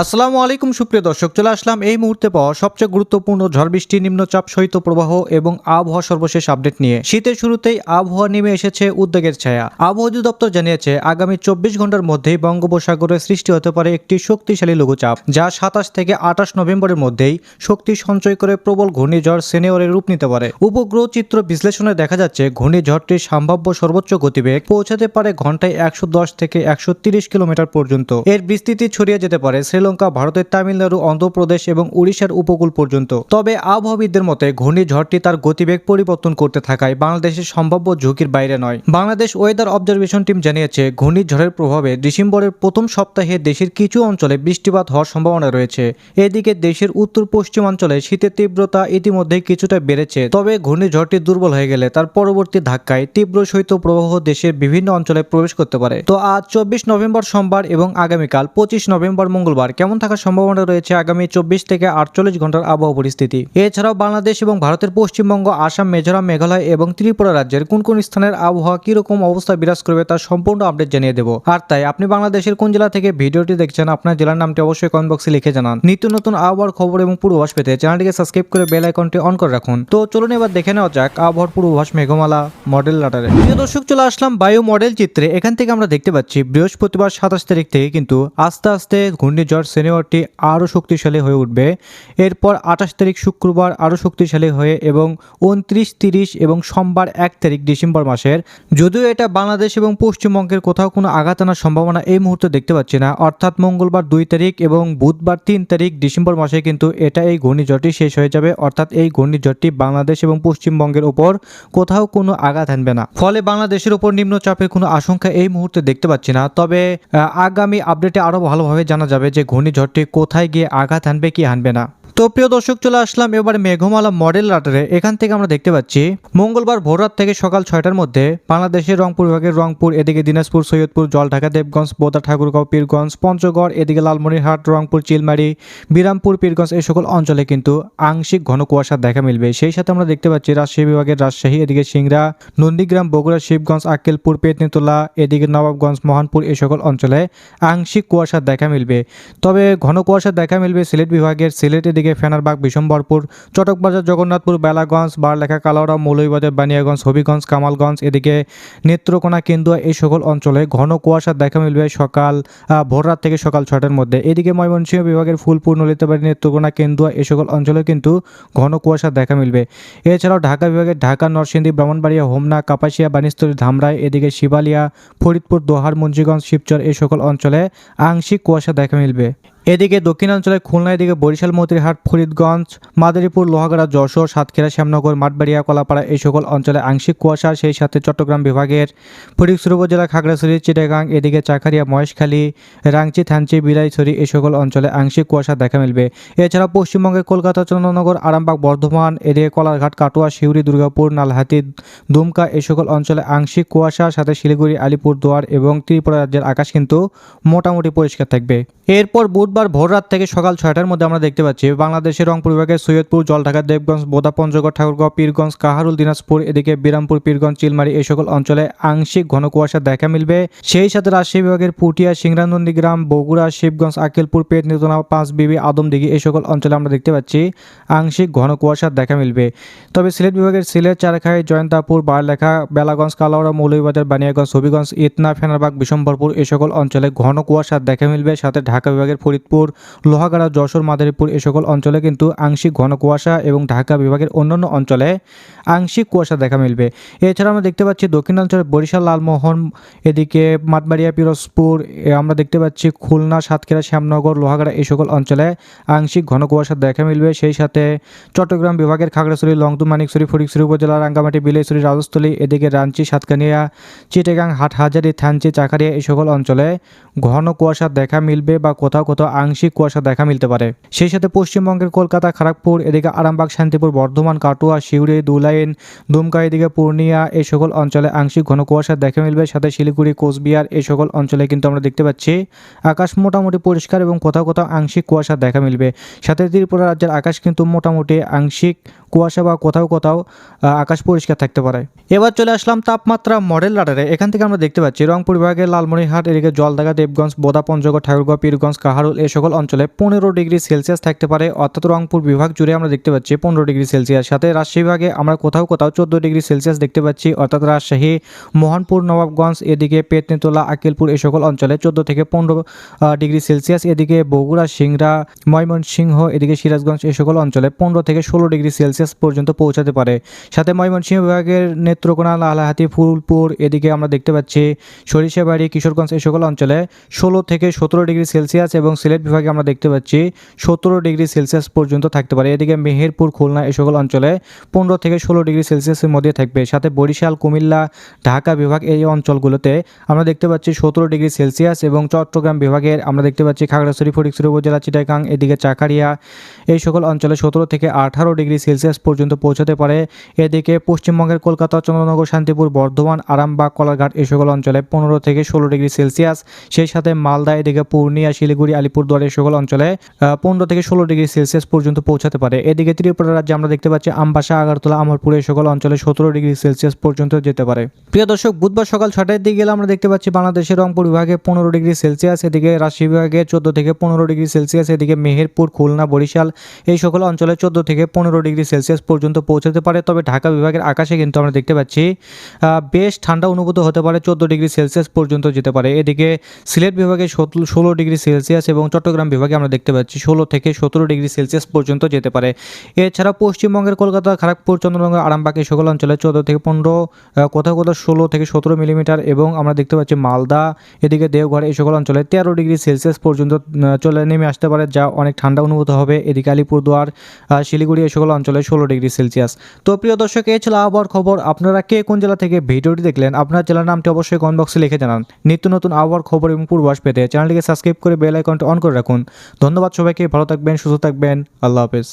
আসসালামু আলাইকুম, সুপ্রিয় দর্শক, চলে আসলাম এই মুহূর্তে পাওয়া সবচেয়ে গুরুত্বপূর্ণ ঝড় বৃষ্টি, নিম্নচাপ সহিত প্রবাহ এবং আবহাওয়া সর্বশেষ আপডেট নিয়ে। শীতের শুরুতেই আবহাওয়া নেমে এসেছে উদ্বেগের ছায়া। আবহাওয়া অধিদপ্তর জানিয়েছে, আগামী চব্বিশ ঘণ্টার মধ্যেই বঙ্গোপসাগরে সৃষ্টি হতে পারে একটি শক্তিশালী লঘুচাপ, যা সাতাশ থেকে আঠাশ নভেম্বরের মধ্যেই শক্তি সঞ্চয় করে প্রবল ঘূর্ণিঝড় সেনেওরের রূপ নিতে পারে। উপগ্রহ চিত্র বিশ্লেষণে দেখা যাচ্ছে, ঘূর্ণিঝড়টির সম্ভাব্য সর্বোচ্চ গতিবেগ পৌঁছাতে পারে ঘন্টায় একশো দশ থেকে একশো কিলোমিটার পর্যন্ত। এর বিস্তৃতি ছড়িয়ে যেতে পারে শ্রীলঙ্কা, ভারতের তামিলনাড়ু, অন্ধ্রপ্রদেশ এবং উড়িষ্যার উপকূল পর্যন্ত। তবে আবহাওয়াবিদদের মতে, ঘূর্ণিঝড়টি তার গতিবেগ পরিবর্তন করতে থাকায় বাংলাদেশের সম্ভাব্য ঝুঁকির বাইরে নয়। বাংলাদেশ ওয়েদার অবজারভেশন টিম জানিয়েছে, ঘূর্ণিঝড়ের প্রভাবে ডিসেম্বরের প্রথম সপ্তাহে দেশের কিছু অঞ্চলে বৃষ্টিপাত হওয়ার সম্ভাবনা রয়েছে। এদিকে দেশের উত্তর পশ্চিমাঞ্চলে শীতের তীব্রতা ইতিমধ্যে কিছুটা বেড়েছে, তবে ঘূর্ণিঝড়টি দুর্বল হয়ে গেলে তার পরবর্তী ধাক্কায় তীব্র শৈত্যপ্রবাহ দেশের বিভিন্ন অঞ্চলে প্রবেশ করতে পারে। তো আজ চব্বিশ নভেম্বর সোমবার এবং আগামীকাল পঁচিশ নভেম্বর মঙ্গলবার কেমন থাকার সম্ভাবনা রয়েছে আগামী চব্বিশ থেকে আটচল্লিশ ঘণ্টার আবহাওয়া পরিস্থিতি। এছাড়াও বাংলাদেশ এবং ভারতের পশ্চিমবঙ্গ, আসাম, মিজোরাম, মেঘালয় এবং ত্রিপুরা রাজ্যের কোন কোন স্থানের আবহাওয়া কীরকম অবস্থা বিরাজ করবে তার সম্পূর্ণ আপডেট জানিয়ে দেবো। আর তাই আপনি বাংলাদেশের কোন জেলা থেকে ভিডিওটি দেখছেন আপনার জেলার নামটি অবশ্যই কমেন্ট বক্সে লিখে জানান। নিত্য নতুন আবহাওয়ার খবর এবং পূর্বাভাস পেতে চ্যানেলটিকে সাবস্ক্রাইব করে বেল আইকনটি অন করে রাখুন। তো চলুন এবার দেখে নেওয়া যাক আবহাওয়ার পূর্বাভাস মেঘমালা মডেল লাটারে প্রিয় দর্শক, চলে আসলাম বায়ু মডেল চিত্রে। এখান থেকে আমরা দেখতে পাচ্ছি বৃহস্পতিবার সাতাশ তারিখ থেকে কিন্তু আস্তে আস্তে ঘূর্ণিঝড় সেনিয়রটি আরও শক্তিশালী হয়ে উঠবে। এরপর আঠাশ তারিখ শুক্রবার আরও শক্তিশালী হয়ে এবং উনত্রিশ, তিরিশ এবং সোমবার এক তারিখ ডিসেম্বর মাসের। যদিও এটা বাংলাদেশ এবং পশ্চিমবঙ্গের কোথাও কোনো আঘাত আনার সম্ভাবনা এই মুহূর্তে দেখতে পাচ্ছি না। অর্থাৎ মঙ্গলবার দুই তারিখ এবং বুধবার তিন তারিখ ডিসেম্বর মাসে কিন্তু এটা এই ঘূর্ণিঝড়টি শেষ হয়ে যাবে। অর্থাৎ এই ঘূর্ণিঝড়টি বাংলাদেশ এবং পশ্চিমবঙ্গের ওপর কোথাও কোনো আঘাত আনবে না। ফলে বাংলাদেশের ওপর নিম্নচাপের কোনো আশঙ্কা এই মুহূর্তে দেখতে পাচ্ছি না। তবে আগামী আপডেটে আরও ভালোভাবে জানা যাবে যে ঘূর্ণিঝড়টি কোথায় গিয়ে আঘাত হানবে কি হানবে না? তো প্রিয় দর্শক, চলে আসলাম এবার মেঘমালা মডেল রাডারে এখান থেকে আমরা দেখতে পাচ্ছি, মঙ্গলবার ভোররাত থেকে সকাল ছয়টার মধ্যে বাংলাদেশের রংপুর বিভাগের রংপুর, এদিকে দিনাজপুর, সৈয়দপুর, জলঢাকা, দেবগঞ্জ, বোদা, ঠাকুরগাঁও, পীরগঞ্জ, পঞ্চগড়, এদিকে লালমনিরহাট, রংপুর, চিলমারি, বিরামপুর, পীরগঞ্জ এই সকল অঞ্চলে কিন্তু আংশিক ঘন কুয়াশা দেখা মিলবে। সেই সাথে আমরা দেখতে পাচ্ছি রাজশাহী বিভাগের রাজশাহী, এদিকে সিংড়া, নন্দীগ্রাম, বগুড়া, শিবগঞ্জ, আক্কেলপুর, পেতনিতলা, এদিকে নবাবগঞ্জ, মহানপুর এই সকল অঞ্চলে আংশিক কুয়াশা দেখা মিলবে। তবে ঘন কুয়াশা দেখা মিলবে সিলেট বিভাগের। সিলেট এদিকে ফেনারবাগ, বিশম্বরপুর, চটকবাজার, জগন্নাথপুর, বেলাগঞ্জ, বারলেখা কালাউড়া মৌলভীবাজার, বানিয়াগঞ্জ, হবিগঞ্জ, কামালগঞ্জ, এদিকে নেত্রকোনা, কেন্দুয়া এই সকল অঞ্চলে ঘন কুয়াশা দেখা মিলবে সকাল ভোররাত থেকে সকাল ছটার মধ্যে। এদিকে ময়মনসিংহ বিভাগের ফুলপুর, নলিতাবাড়ি, নেত্রকোনা, কেন্দুয়া এই সকল অঞ্চলে কিন্তু ঘন কুয়াশা দেখা মিলবে। এছাড়াও ঢাকা বিভাগের ঢাকা, নরসিংদী, ব্রাহ্মণবাড়িয়া, হোমনা, কাপাসিয়া বানিস্তরী ধামরাই, এদিকে শিবালিয়া, ফরিদপুর, দোহার, মুন্সিগঞ্জ, শিবচর এই সকল অঞ্চলে আংশিক কুয়াশা দেখা মিলবে। এদিকে দক্ষিণাঞ্চলে খুলনা এদিকে বরিশাল, মতিরহাট, ফরিদগঞ্জ, মাদারীপুর, লোহাগাড়া, যশোর, সাতক্ষীরা, শ্যামনগর, মাঠবাড়িয়া, কলাপাড়া এই সকল অঞ্চলে আংশিক কুয়াশা, সেই সাথে চট্টগ্রাম বিভাগের ফটিকছড়ি উপজেলা খাগড়াছড়ি, চিটাগাং, এদিকে চাকারিয়া মহেশখালী, রাংচি, থানচি, বিলাইছড়ি এই সকল অঞ্চলে আংশিক কুয়াশা দেখা মিলবে। এছাড়া পশ্চিমবঙ্গের কলকাতা চন্দ্রনগর আরামবাগ, বর্ধমান, এদিকে কলারঘাট, কাটোয়া, শিউরি, দুর্গাপুর নালহাতি দুমকা এই সকল অঞ্চলে আংশিক কুয়াশার সাথে শিলিগুড়ি, আলিপুরদুয়ার এবং ত্রিপুরা রাজ্যের আকাশ কিন্তু মোটামুটি পরিষ্কার থাকবে। এরপর বুধবার ভোররাত থেকে সকাল ছয়টার মধ্যে আমরা দেখতে পাচ্ছি, বাংলাদেশের রংপুর বিভাগের সৈয়দপুর জলঢাকা দেবগঞ্জ, বোদা, পঞ্চগড়, ঠাকুরগাঁও, পীরগঞ্জ, কাহারুল, দিনাজপুর, এদিকে বিরামপুর, পীরগঞ্জ, চিলমারি এই সকল অঞ্চলে আংশিক ঘন কুয়াশা দেখা মিলবে। সেই সাথে রাজশাহী বিভাগের পুটিয়া, সিংরানন্দীগ্রাম, বগুড়া, শিবগঞ্জ আকিলপুর পাঁচ, বিবি, আদমদিঘি এই সকল অঞ্চলে আমরা দেখতে পাচ্ছি আংশিক ঘন কুয়াশা দেখা মিলবে। তবে সিলেট বিভাগের সিলেট, চারখাই, জয়ন্তাপুর, বারলেখা, বেলাগঞ্জ কালাউড়া মৌলভীবাজার, বানিয়াগঞ্জ, হবিগঞ্জ, ইতনা, ফেনারবাগ বিশম্বরপুর এই সকল অঞ্চলে ঘন কুয়াশা দেখা মিলবে। সাথে ঢাকা বিভাগের ফরিদপুর লোহাগাড়া, যশোর, মাদারীপুর এ সকল অঞ্চলে কিন্তু আংশিক ঘন কুয়াশা এবং ঢাকা বিভাগের অন্যান্য অঞ্চলে আংশিক কুয়াশা দেখা মিলবে। এছাড়া আমরা দেখতে পাচ্ছি দক্ষিণাঞ্চলে বরিশাল, লালমোহন, এদিকে মাঠবাড়িয়া পিরোজপুর আমরা দেখতে পাচ্ছি খুলনা, সাতক্ষীরা, শ্যামনগর, লোহাগাড়া এই সকল অঞ্চলে আংশিক ঘন কুয়াশা দেখা মিলবে। সেই সাথে চট্টগ্রাম বিভাগের খাগড়াছড়ি, লংদু, মানিকছড়ি ফটিকছড়ি উপজেলা রাঙ্গামাটি বিলাইছড়ি রাজস্থলী, এদিকে রাঞ্চি, সাতকানিয়া, চিটেগাং, হাটহাজারি, থানচি, চাকারিয়া এই সকল অঞ্চলে ঘন কুয়াশা দেখা মিলবে বা কোথাও কোথাও আংশিক কুয়াশা দেখা মিলতে পারে। সেই সাথে পশ্চিমবঙ্গের কলকাতা খড়গপুর এদিকে আরামবাগ, শান্তিপুর, বর্ধমান, কাটুয়া শিউড়ি দুলাইন, দুমকা, এদিকে পূর্ণিয়া এই সকল অঞ্চলে আংশিক ঘন কুয়াশা দেখা মিলবে। সাথে শিলিগুড়ি, কোচবিহার এই সকল অঞ্চলে কিন্তু আমরা দেখতে পাচ্ছি আকাশ মোটামুটি পরিষ্কার এবং কোথাও কোথাও আংশিক কুয়াশা দেখা মিলবে। সাথে ত্রিপুরা রাজ্যের আকাশ কিন্তু মোটামুটি আংশিক কুয়াশা বা কোথাও কোথাও আকাশ পরিষ্কার থাকতে পারে। এবার চলে আসলাম তাপমাত্রা মডেল রাডারে। এখান থেকে আমরা দেখতে পাচ্ছি রংপুর বিভাগের লালমনিরহাট, এদিকে জলদাগা দেবগঞ্জ বোদা পঞ্চগড় ঠাকুরগাঁও, পীরগঞ্জ, কাহারুল এ সকল অঞ্চলে পনেরো ডিগ্রি সেলসিয়াস থাকতে পারে। অর্থাৎ রংপুর বিভাগ জুড়ে আমরা দেখতে পাচ্ছি পনেরো ডিগ্রি সেলসিয়াস। সাথে রাজশাহী বিভাগে আমরা কোথাও কোথাও চোদ্দ ডিগ্রি সেলসিয়াস দেখতে পাচ্ছি। অর্থাৎ রাজশাহী, মোহনপুর, নবাবগঞ্জ, এদিকে পেতনিতলা আকিলপুর এ সকল অঞ্চলে চোদ্দ থেকে পনেরো ডিগ্রি সেলসিয়াস। এদিকে বগুড়া, সিংড়া, ময়মনসিংহ, এদিকে সিরাজগঞ্জ এই সকল অঞ্চলে পনেরো থেকে ষোলো ডিগ্রি সেলসিয়াস পর্যন্ত পৌঁছাতে পারে। সাথে ময়মনসিংহ বিভাগের নেত্রকোনা লালহাতি ফুলপুর, এদিকে আমরা দেখতে পাচ্ছি সরিষাবাড়ি, কিশোরগঞ্জ এই সকল অঞ্চলে ষোলো থেকে সতেরো ডিগ্রি সেলসিয়াস এবং সিলেট বিভাগে আমরা দেখতে পাচ্ছি সতেরো ডিগ্রি সেলসিয়াস পর্যন্ত থাকতে পারে। এদিকে মেহেরপুর, খুলনা এই সকল অঞ্চলে পনেরো থেকে ষোলো ডিগ্রি সেলসিয়াসের মধ্যে থাকবে। সাথে বরিশাল, কুমিল্লা, ঢাকা বিভাগ এই অঞ্চলগুলোতে আমরা দেখতে পাচ্ছি সতেরো ডিগ্রি সেলসিয়াস এবং চট্টগ্রাম বিভাগের আমরা দেখতে পাচ্ছি খাগড়াছড়ি ফটিকছড়ি উপজেলা, চিটাগাং, এদিকে চাকারিয়া এই সকল অঞ্চলে সতেরো থেকে আঠারো ডিগ্রি সেলসিয়াস পর্যন্ত পৌঁছাতে পারে। এদিকে পশ্চিমবঙ্গের কলকাতা, চন্দ্রনগর, শান্তিপুর, বর্ধমান, আরামবাগ কলাঘাট এই সকল অঞ্চলে পনেরো থেকে ষোলো ডিগ্রি সেলসিয়াস। সেই সাথে মালদা, এদিকে পূর্ণিয়া, শিলিগুড়ি আলিপুরদুয়ার এই সকল অঞ্চলে পনেরো থেকে ষোলো ডিগ্রি সেলসিয়াস পর্যন্ত পৌঁছাতে পারে। এদিকে ত্রিপুরা রাজ্যে আমরা দেখতে পাচ্ছি আমবাসা, আগারতলা আমরপুর সকল অঞ্চলে সতেরো ডিগ্রি সেলসিয়াস পর্যন্ত যেতে পারে। প্রিয় দর্শক, বুধবার সকাল ছটার দিকে গেলে আমরা দেখতে পাচ্ছি বাংলাদেশের রংপুর বিভাগে পনেরো ডিগ্রি সেলসিয়াস, এদিকে রাজশাহী বিভাগে চোদ্দ থেকে পনেরো ডিগ্রি সেলসিয়াস, এদিকে মেহেরপুর, খুলনা, বরিশাল এই সকল অঞ্চলে চোদ্দ থেকে পনেরো ডিগ্রি সেলসিয়াস পর্যন্ত পৌঁছাতে পারে। তবে ঢাকা বিভাগের আকাশে কিন্তু আমরা দেখতে পাচ্ছি বেশ ঠান্ডা অনুভূত হতে পারে, চোদ্দ ডিগ্রি সেলসিয়াস পর্যন্ত যেতে পারে। এদিকে সিলেট বিভাগে ষোলো ডিগ্রি সেলসিয়াস এবং চট্টগ্রাম বিভাগে আমরা দেখতে পাচ্ছি ষোলো থেকে সতেরো ডিগ্রি সেলসিয়াস পর্যন্ত যেতে পারে। এছাড়া পশ্চিমবঙ্গের কলকাতা, খড়গপুর চন্দ্রনগর আরামবাগ এই সকল অঞ্চলে চোদ্দ থেকে পনেরো কোথাও কোথাও ষোলো থেকে সতেরো মিলিমিটার এবং আমরা দেখতে পাচ্ছি মালদা, এদিকে দেওঘর এই সকল অঞ্চলে তেরো ডিগ্রি সেলসিয়াস পর্যন্ত চলে নেমে আসতে পারে যা অনেক ঠান্ডা অনুভূত হবে। এদিকে আলিপুরদুয়ার শিলিগুড়ি এই সকল অঞ্চলে ষোলো ডিগ্রি সেলসিয়াস। তো প্রিয় দর্শক এই ছিল আবহাওয়ার খবর। আপনারা কে কোন জেলা থেকে ভিডিওটি দেখলেন, আপনার জেলার নামটি অবশ্যই কমেন্ট বক্সে লিখে জানান। নিত্য নতুন আবহাওয়ার খবর এবং পূর্বাস পেতে চ্যানেলটিকে সাবস্ক্রাইব করে বেল আইকনটি অন করে রাখুন। ধন্যবাদ সবাইকে ভালো থাকবেন সুস্থ থাকবেন আল্লাহ হাফেজ।